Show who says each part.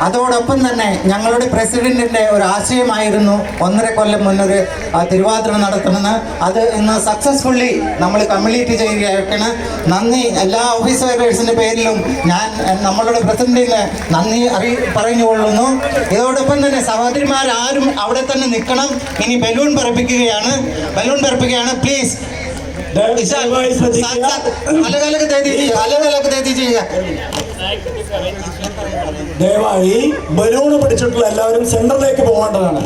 Speaker 1: അതോടൊപ്പം തന്നെ ഞങ്ങളുടെ പ്രസിഡന്റിന്റെ ഒരു ആശയമായിരുന്നു ഒന്നര കൊല്ലം മുന്നൊരു ആ, തിരുവാതിര നടത്തണമെന്ന് അത് ഇന്ന് സക്സസ്ഫുള്ളി നമ്മൾ കംപ്ലീറ്റ് ചെയ്യുകയാണ് നന്ദി എല്ലാ ഓഫീസ് വർക്കേഴ്സിന്റെ പേരിലും ഞാൻ എ, നമ്മളുടെ പ്രസിഡന്റിന് നന്ദി അറി പറഞ്ഞുകൊള്ളുന്നു ഇതോടൊപ്പം തന്നെ സഹോദരിമാരാരും അവിടെ തന്നെ നിൽക്കണം ഇനി ബലൂൺ പറപ്പിക്കുകയാണ് ബലൂൺ പറപ്പിക്കുകയാണ് പ്ലീസ്
Speaker 2: ദയവായി ശ്രദ്ധിക്കുക
Speaker 1: अलग अलग दे दीजिए अलग अलग दे दीजिएगा
Speaker 2: ദയവായി ബലൂണ് പിടിച്ചിട്ടുള്ള എല്ലാവരും സെന്ററിലേക്ക് പോകേണ്ടതാണ്.